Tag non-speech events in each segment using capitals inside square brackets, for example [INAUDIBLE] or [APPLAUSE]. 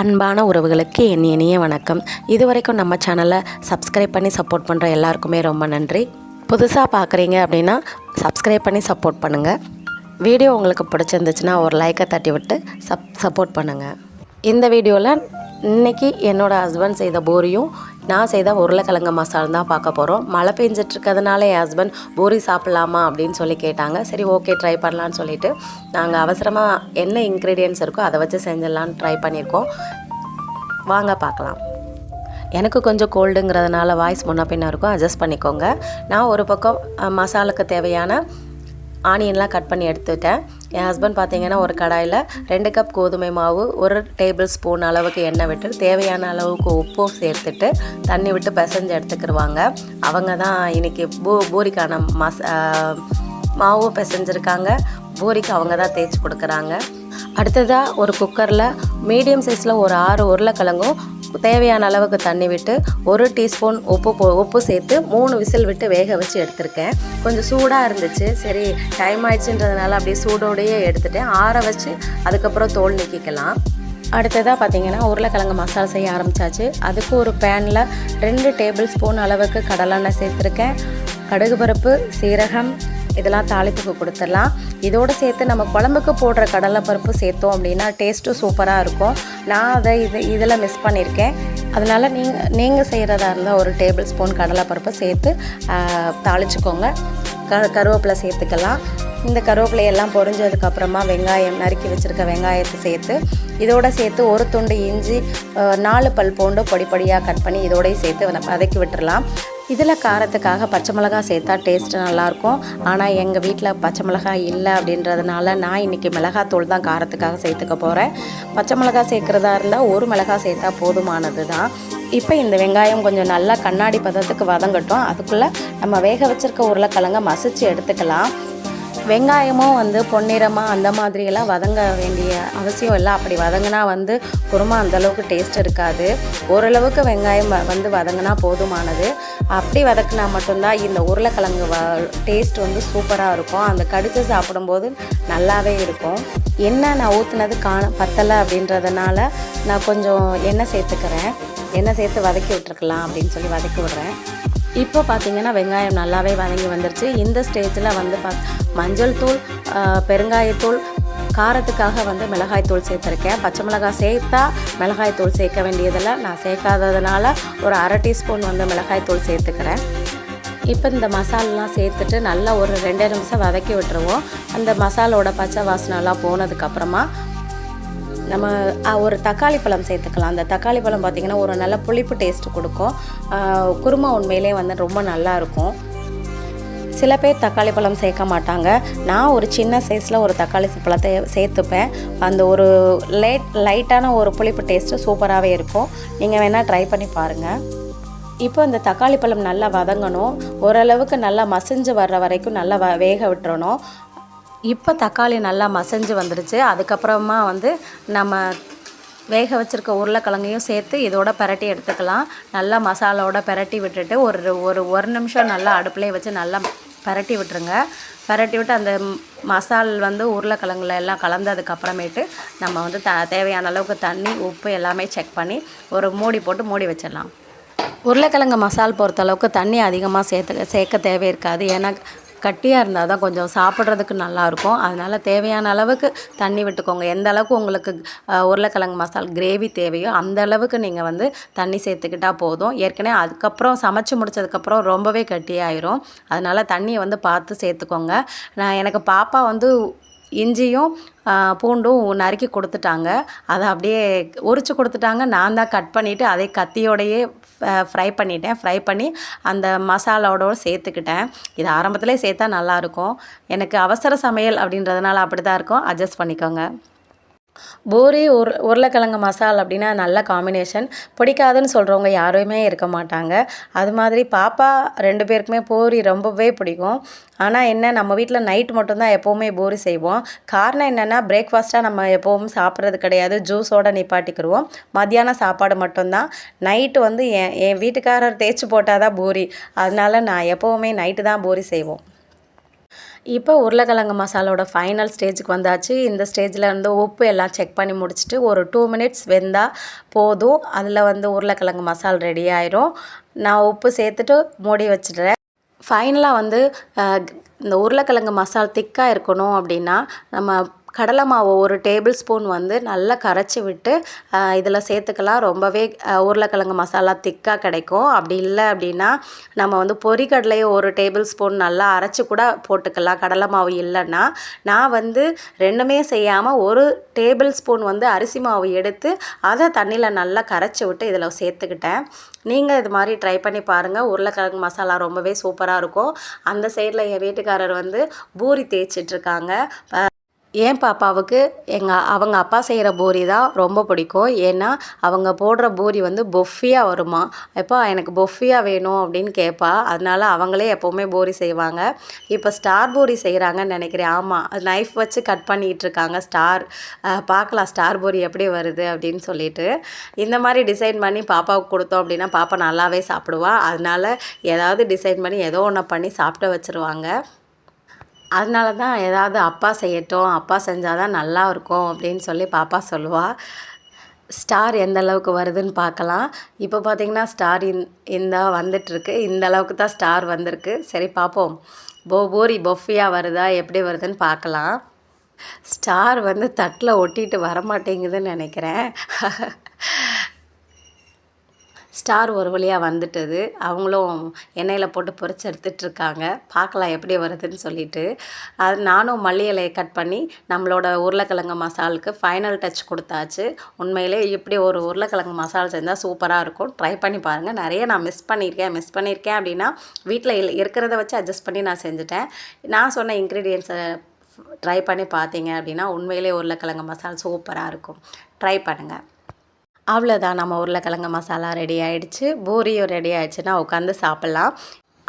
அன்பான உறவுகளுக்கு என் இனிய வணக்கம். இதுவரைக்கும் நம்ம சேனலை சப்ஸ்கிரைப் பண்ணி சப்போர்ட் பண்ணுற எல்லாருக்குமே ரொம்ப நன்றி. புதுசாக பார்க்குறீங்க அப்படின்னா சப்ஸ்கிரைப் பண்ணி சப்போர்ட் பண்ணுங்கள் வீடியோ உங்களுக்கு பிடிச்சிருந்துச்சுன்னா ஒரு லைக்கை தட்டி விட்டு சப் சப்போர்ட் பண்ணுங்கள் இந்த வீடியோவில் இன்னைக்கு என்னோடய ஹஸ்பண்ட் செய்த பூரியும் நான் செய்த உருளைக்கிழங்கு மசாலா தான் பார்க்க போகிறோம் மழை பெஞ்சிட்ருக்கிறதுனால என் ஹஸ்பண்ட் பூரி சாப்பிட்லாமா அப்படின்னு சொல்லி கேட்டாங்க. சரி ஓகே ட்ரை பண்ணலான்னு சொல்லிட்டு நாங்கள் அவசரமாக என்ன இன்க்ரீடியன்ஸ் இருக்கோ அதை வச்சு செஞ்சிடலான்னு ட்ரை பண்ணியிருக்கோம். வாங்க பார்க்கலாம். எனக்கு கொஞ்சம் கோல்டுங்கிறதுனால வாய்ஸ் முன்ன பின்ன இருக்கும். அட்ஜஸ்ட் பண்ணிக்கோங்க. நான் ஒரு பக்கம் மசாலுக்கு தேவையான ஆனியன்லாம் கட் பண்ணி எடுத்துட்டேன். என் ஹஸ்பண்ட் பார்த்தீங்கன்னா ஒரு கடாயில் ரெண்டு கப் கோதுமை மாவு ஒரு டேபிள் ஸ்பூன் அளவுக்கு எண்ணெய் விட்டு தேவையான அளவுக்கு உப்பும் சேர்த்துட்டு தண்ணி விட்டு பிசைஞ்சு எடுத்துக்கிடுவாங்க அவங்க தான் இன்றைக்கி பூ பூரிக்கான மச மாவும் பிசைஞ்சிருக்காங்க. பூரிக்கு அவங்க தான் தேய்ச்சி கொடுக்குறாங்க. அடுத்ததாக ஒரு குக்கரில் மீடியம் சைஸில் ஒரு ஆறு உருளைக்கிழங்கும் தேவையான அளவுக்கு தண்ணி விட்டு ஒரு டீஸ்பூன் உப்பு போ உப்பு சேர்த்து மூணு விசில் விட்டு வேக வச்சு எடுத்திருக்கேன். கொஞ்சம் சூடாக இருந்துச்சு. சரி டைம் ஆயிடுச்சுன்றதுனால அப்படியே சூடோடையே எடுத்துட்டேன். ஆற வச்சு அதுக்கப்புறம் தோல் நீக்கிக்கலாம். அடுத்ததாக பார்த்திங்கன்னா உருளைக்கிழங்கு மசாலா செய்ய ஆரம்பிச்சாச்சு. அதுக்கு ஒரு பேனில் ரெண்டு டேபிள் ஸ்பூன் அளவுக்கு கடலெண்ணெய் சேர்த்துருக்கேன். கடுகு பருப்பு சீரகம் இதெல்லாம் தாளிப்புக்கு கொடுத்துடலாம். இதோடு சேர்த்து நம்ம குழம்புக்கு போடுற கடலைப்பருப்பு சேர்த்தோம் அப்படின்னா டேஸ்ட்டும் சூப்பராக இருக்கும். நான் அதை இது இதில் மிஸ் பண்ணியிருக்கேன். அதனால் நீங்கள் நீங்கள் செய்கிறதா இருந்தால் ஒரு டேபிள் ஸ்பூன் கடலைப்பருப்பு சேர்த்து தாளிச்சுக்கோங்க. க கருவேப்பிலை சேர்த்துக்கலாம். இந்த கருவேப்பிலையெல்லாம் பொரிஞ்சதுக்கப்புறமா வெங்காயம் நறுக்கி வச்சுருக்க வெங்காயத்தை சேர்த்து இதோடு சேர்த்து ஒரு துண்டு இஞ்சி நாலு பல் பூண்டு பொடி பொடியாக கட் பண்ணி இதோடய சேர்த்து வதக்கி விட்டுறலாம். இதில் காரத்துக்காக பச்சை மிளகாய் சேர்த்தா டேஸ்ட்டு நல்லாயிருக்கும். ஆனால் எங்கள் வீட்டில் பச்சை மிளகாய் இல்லை அப்படின்றதுனால நான் இன்றைக்கி மிளகாத்தூள் தான் காரத்துக்காக சேர்த்துக்க போகிறேன். பச்சை மிளகாய் சேர்க்குறதா இருந்தால் ஒரு மிளகாய் சேர்த்தா போதுமானது தான். இப்போ இந்த வெங்காயம் கொஞ்சம் நல்லா கண்ணாடி பதத்துக்கு வதங்கட்டும். அதுக்குள்ளே நம்ம வேக வச்சிருக்க உருளைக்கிழங்க மசிச்சு எடுத்துக்கலாம். வெங்காயமும் வந்து பொன்னிறமாக அந்த மாதிரியெல்லாம் வதங்க வேண்டிய அவசியம் இல்லை. அப்படி வதங்கினா வந்து குருமா அந்தளவுக்கு டேஸ்ட் இருக்காது. ஓரளவுக்கு வெங்காயம் வ- வந்து வதங்கினா போதுமானது. அப்படி வதக்கினா மட்டும்தான் இந்த உருளைக்கிழங்கு வ டேஸ்ட் வந்து சூப்பராக இருக்கும். அந்த கடித்து சாப்பிடும்போது நல்லாவே இருக்கும். என்ன நான் ஊற்றுனது காண பத்தலை அப்படின்றதுனால நான் கொஞ்சம் எண்ணெய் சேர்த்துக்கிறேன். எண்ணெய் சேர்த்து வதக்கி விட்டுருக்கலாம் அப்படின்னு சொல்லி வதக்கி விடுறேன். இப்போ பார்த்தீங்கன்னா வெங்காயம் நல்லாவே வதங்கி வந்துருச்சு. இந்த ஸ்டேஜில் வந்து பா மஞ்சள் தூள் பெருங்காயத்தூள் காரத்துக்காக வந்து மிளகாய்த்தூள் சேர்த்துருக்கேன். பச்சை மிளகாய் சேர்த்தா மிளகாய்த்தூள் சேர்க்க வேண்டியதில்லை நான் சேர்க்காததுனால ஒரு அரை டீஸ்பூன் வந்து மிளகாய்த்தூள் சேர்த்துக்கிறேன். இப்போ இந்த மசாலெலாம் சேர்த்துட்டு நல்லா ஒரு ரெண்டு நிமிஷம் வதக்கி விட்டுருவோம். அந்த மசாலோட பச்சை வாசனைலாம் போனதுக்கப்புறமா நம்ம ஒரு தக்காளி பழம் சேர்த்துக்கலாம். அந்த தக்காளி பழம் பார்த்திங்கன்னா ஒரு நல்ல புளிப்பு டேஸ்ட் கொடுக்கும். குருமா உண்மையிலே வந்து ரொம்ப நல்லா இருக்கும். சில பேர் தக்காளி பழம் சேர்க்க மாட்டாங்க. நான் ஒரு சின்ன சைஸில் ஒரு தக்காளி பழத்தை சேர்த்துப்பேன். அந்த ஒரு லைட் லைட்டான ஒரு புளிப்பு டேஸ்ட்டு சூப்பராகவே இருக்கும். நீங்கள் வேணால் ட்ரை பண்ணி பாருங்கள் இப்போ இந்த தக்காளி பழம் நல்லா வதங்கணும். ஓரளவுக்கு நல்லா மசிஞ்சு வர்ற வரைக்கும் நல்லா வ வேக விட்டுறணும். இப்போ தக்காளி நல்லா மசஞ்சு வந்துடுச்சு. அதுக்கப்புறமா வந்து நம்ம வேக வச்சுருக்க உருளைக்கிழங்கையும் சேர்த்து இதோட பிரட்டி எடுத்துக்கலாம். நல்லா மசாலாவோட பிரட்டி விட்டுட்டு ஒரு ஒரு ஒரு நிமிஷம் நல்லா அடுப்புலேயே வச்சு நல்லா பிரட்டி விட்டுருங்க. பிரட்டி விட்டு அந்த மசால் வந்து உருளைக்கிழங்குல எல்லாம் கலந்ததுக்கப்புறமேட்டு நம்ம வந்து த தேவையான அளவுக்கு தண்ணி உப்பு எல்லாமே செக் பண்ணி ஒரு மூடி போட்டு மூடி வச்சிடலாம். உருளைக்கிழங்கு மசால் பொறுத்தளவுக்கு தண்ணி அதிகமாக சேர்த்து சேர்க்க தேவை இருக்காது ஏன்னா கட்டியாக இருந்தால் தான் கொஞ்சம் சாப்பிட்றதுக்கு நல்லாயிருக்கும் அதனால் தேவையான அளவுக்கு தண்ணி விட்டுக்கோங்க. எந்த அளவுக்கு உங்களுக்கு உருளைக்கிழங்கு மசால் கிரேவி தேவையோ அந்த அளவுக்கு நீங்கள் வந்து தண்ணி சேர்த்துக்கிட்டால் போதும். ஏற்கனவே அதுக்கப்புறம் சமைச்சு முடிச்சதுக்கப்புறம் ரொம்பவே கட்டியாயிரும். அதனால் தண்ணியை வந்து பார்த்து சேர்த்துக்கோங்க. நான் எனக்கு பாப்பா வந்து இஞ்சியும் பூண்டும் நறுக்கி கொடுத்துட்டாங்க. அதை அப்படியே உரித்து கொடுத்துட்டாங்க. நான் தான் கட் பண்ணிவிட்டு அதை கத்தியோடையே ஃப்ரை பண்ணிட்டேன். ஃப்ரை பண்ணி அந்த மசாலாவோட சேர்த்துக்கிட்டேன். இது ஆரம்பத்திலே சேர்த்தா நல்லாயிருக்கும் எனக்கு அவசர சமையல் அப்படின்றதுனால அப்படி தான் இருக்கும். அட்ஜஸ்ட் பண்ணிக்கோங்க. பூரி உரு உருளைக்கிழங்கு மசால் அப்படின்னா நல்ல காம்பினேஷன் பிடிக்காதுன்னு சொல்கிறவங்க யாருமே இருக்க மாட்டாங்க. அது மாதிரி பாப்பா ரெண்டு பேருக்குமே பூரி ரொம்பவே பிடிக்கும். ஆனால் என்ன நம்ம வீட்டில் நைட் மட்டும்தான் எப்போவுமே பூரி செய்வோம். காரணம் என்னென்னா பிரேக்ஃபாஸ்ட்டாக நம்ம எப்போவும் சாப்பிட்றது கிடையாது. ஜூஸோடு நிப்பாட்டிக்கிடுவோம் மத்தியானம் சாப்பாடு மட்டும்தான். நைட்டு வந்து என் என் வீட்டுக்காரர் தேய்ச்சி போட்டால் தான் பூரி. அதனால நான் எப்போவுமே நைட்டு தான் பூரி செய்வோம். இப்போ உருளைக்கிழங்கு மசாலோட ஃபைனல் ஸ்டேஜுக்கு வந்தாச்சு. இந்த ஸ்டேஜில் வந்து உப்பு எல்லாம் செக் பண்ணி முடிச்சுட்டு ஒரு டூ மினிட்ஸ் வெந்தால் போதும். அதில் வந்து உருளைக்கிழங்கு மசால் ரெடி ஆயிரும். நான் உப்பு சேர்த்துட்டு மூடி வச்சிடுறேன். ஃபைனலாக வந்து இந்த உருளைக்கிழங்கு மசால் திக்காக இருக்கணும் அப்படின்னா நம்ம கடலை மாவு ஒரு டேபிள் ஸ்பூன் வந்து நல்லா கரைச்சி விட்டு இதில் சேர்த்துக்கலாம். ரொம்பவே உருளைக்கிழங்கு மசாலா திக்காக கிடைக்கும். அப்படி இல்லை அப்படின்னா நம்ம வந்து பொரிக்கடலையை ஒரு டேபிள் ஸ்பூன் நல்லா அரைச்சி கூட போட்டுக்கலாம். கடலை மாவு இல்லைன்னா நான் வந்து ரெண்டுமே செய்யாமல் ஒரு டேபிள் ஸ்பூன் வந்து அரிசி மாவு எடுத்து அதை தண்ணியில் நல்லா கரைச்சி விட்டு இதில் சேர்த்துக்கிட்டேன். நீங்கள் இது மாதிரி ட்ரை பண்ணி பாருங்கள் உருளைக்கிழங்கு மசாலா ரொம்பவே சூப்பராக இருக்கும். அந்த சைடில் என் வீட்டுக்காரர் வந்து பூரி தேய்ச்சிட்ருக்காங்க. ஏன் பாப்பாவுக்கு எங்கள் அவங்க அப்பா செய்கிற பூரி தான் ரொம்ப பிடிக்கும். ஏன்னா அவங்க போடுற பூரி வந்து பொஃபியாக வருமா? எப்போ எனக்கு பொஃபியாக வேணும் அப்படின்னு கேட்பா அதனால அவங்களே எப்போவுமே பூரி செய்வாங்க. இப்போ ஸ்டார் பூரி செய்கிறாங்கன்னு நினைக்கிறேன். ஆமாம் நைஃப் வச்சு கட் பண்ணிகிட்டு இருக்காங்க. ஸ்டார் பார்க்கலாம் ஸ்டார் பூரி எப்படி வருது அப்படின்னு சொல்லிட்டு. இந்த மாதிரி டிசைன் பண்ணி பாப்பாவுக்கு கொடுத்தோம் அப்படின்னா பாப்பா நல்லாவே சாப்பிடுவா. அதனால ஏதாவது டிசைன் பண்ணி ஏதோ ஒன்று பண்ணி சாப்பிட வச்சுருவாங்க. அதனால தான் ஏதாவது அப்பா செய்யட்டும் அப்பா செஞ்சால் தான் நல்லா இருக்கும் அப்படின்னு சொல்லி பாப்பா சொல்லுவாள் ஸ்டார் எந்த அளவுக்கு வருதுன்னு பார்க்கலாம் இப்போ பார்த்தீங்கன்னா ஸ்டார் இந் இந்த வந்துட்டுருக்கு. இந்த அளவுக்கு தான் ஸ்டார் வந்திருக்கு. சரி பார்ப்போம் போ பூரி பொஃபியாக வருதா எப்படி வருதுன்னு பார்க்கலாம் ஸ்டார் வந்து தட்டில் ஒட்டிட்டு வரமாட்டேங்குதுன்னு நினைக்கிறேன். [LAUGHS] ஸ்டார் ஒரு வழியாக வந்துட்டது. அவங்களும் எண்ணெயில் போட்டு பொறிச்சு எடுத்துட்ருக்காங்க பார்க்கலாம் எப்படி வருதுன்னு சொல்லிட்டு. அது நானும் மல்லி இலையை கட் பண்ணி நம்மளோட உருளைக்கிழங்கு மசாலுக்கு ஃபைனல் டச் கொடுத்தாச்சு. உண்மையிலே இப்படி ஒரு உருளைக்கிழங்கு மசால் செஞ்சால் சூப்பராக இருக்கும். ட்ரை பண்ணி பாருங்கள் நிறைய நான் மிஸ் பண்ணியிருக்கேன். மிஸ் பண்ணியிருக்கேன் அப்படின்னா வீட்டில் இருக்கிறத வச்சு அட்ஜஸ்ட் பண்ணி நான் செஞ்சுட்டேன். நான் சொன்ன இன்க்ரீடியன்ஸை ட்ரை பண்ணி பார்த்தீங்க அப்படின்னா உண்மையிலே உருளைக்கிழங்கு மசால் சூப்பராக இருக்கும். ட்ரை பண்ணுங்கள் அவ்வளோதான் நம்ம உருளைக்கிழங்கு மசாலா ரெடி ஆகிடுச்சு பூரியும் ரெடி ஆகிடுச்சுன்னா உட்காந்து சாப்பிட்லாம்.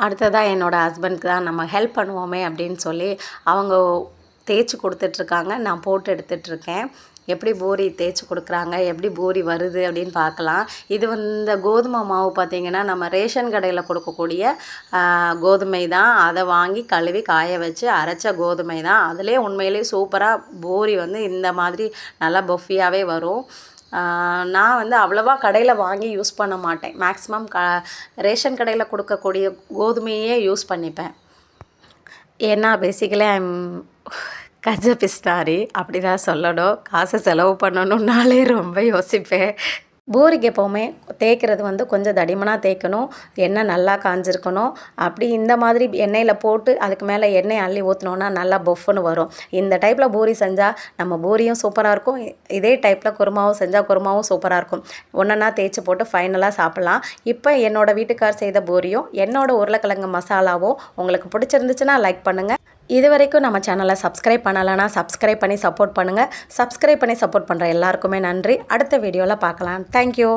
அடுத்ததாக என்னோடய ஹஸ்பண்ட்க்கு தான் நம்ம ஹெல்ப் பண்ணுவோமே அப்படின்னு சொல்லி அவங்க தேய்ச்சி கொடுத்துட்ருக்காங்க. நான் போட்டு எடுத்துகிட்ருக்கேன் எப்படி பூரி தேய்ச்சி கொடுக்குறாங்க? எப்படி பூரி வருது அப்படின்னு பார்க்கலாம். இது வந்து இந்த கோதுமை மாவு பார்த்திங்கன்னா நம்ம ரேஷன் கடையில் கொடுக்கக்கூடிய கோதுமை தான். அதை வாங்கி கழுவி காய வச்சு அரைச்ச கோதுமை தான். அதிலே உண்மையிலே சூப்பராக பூரி வந்து இந்த மாதிரி நல்லா பொஃபியாகவே வரும். நான் வந்து அவ்வளோவா கடையில் வாங்கி யூஸ் பண்ண மாட்டேன். மேக்ஸிமம் க ரேஷன் கடையில் கொடுக்கக்கூடிய கோதுமையே யூஸ் பண்ணிப்பேன். ஏன்னா பேசிக்கலி ஐம் கஜ பிஸ்டாரி அப்படி தான் சொல்லணும். காசை செலவு பண்ணணுன்னாலே ரொம்ப யோசிப்பேன். பூரிக்கு எப்போவுமே தேய்க்கிறது வந்து கொஞ்சம் தடிமனாக தேய்க்கணும் எண்ணெய் நல்லா காஞ்சிருக்கணும். அப்படி இந்த மாதிரி எண்ணெயில் போட்டு அதுக்கு மேலே எண்ணெய் அள்ளி ஊற்றினோன்னா நல்லா பொஃப்னு வரும். இந்த டைப்பில் பூரி செஞ்சால் நம்ம பூரியும் சூப்பராக இருக்கும். இதே டைப்பில் குருமாவும் செஞ்சால் குருமாவும் சூப்பராக இருக்கும். ஒன்றா தேய்ச்சி போட்டு ஃபைனலாக சாப்பிட்லாம். இப்போ என்னோட வீட்டுக்கார் செய்த பூரியும் என்னோட உருளைக்கிழங்கு மசாலாவும் உங்களுக்கு பிடிச்சிருந்துச்சுன்னா லைக் பண்ணுங்கள் இது வரைக்கும் நம்ம சேனலை சப்ஸ்கிரைப் பண்ணலைன்னா சப்ஸ்கிரைப் பண்ணி சப்போர்ட் பண்ணுங்கள் சப்ஸ்கிரைப் பண்ணி சப்போர்ட் பண்ணுற எல்லாருக்குமே நன்றி. அடுத்த வீடியோவில் பார்க்கலாம். தேங்க்யூ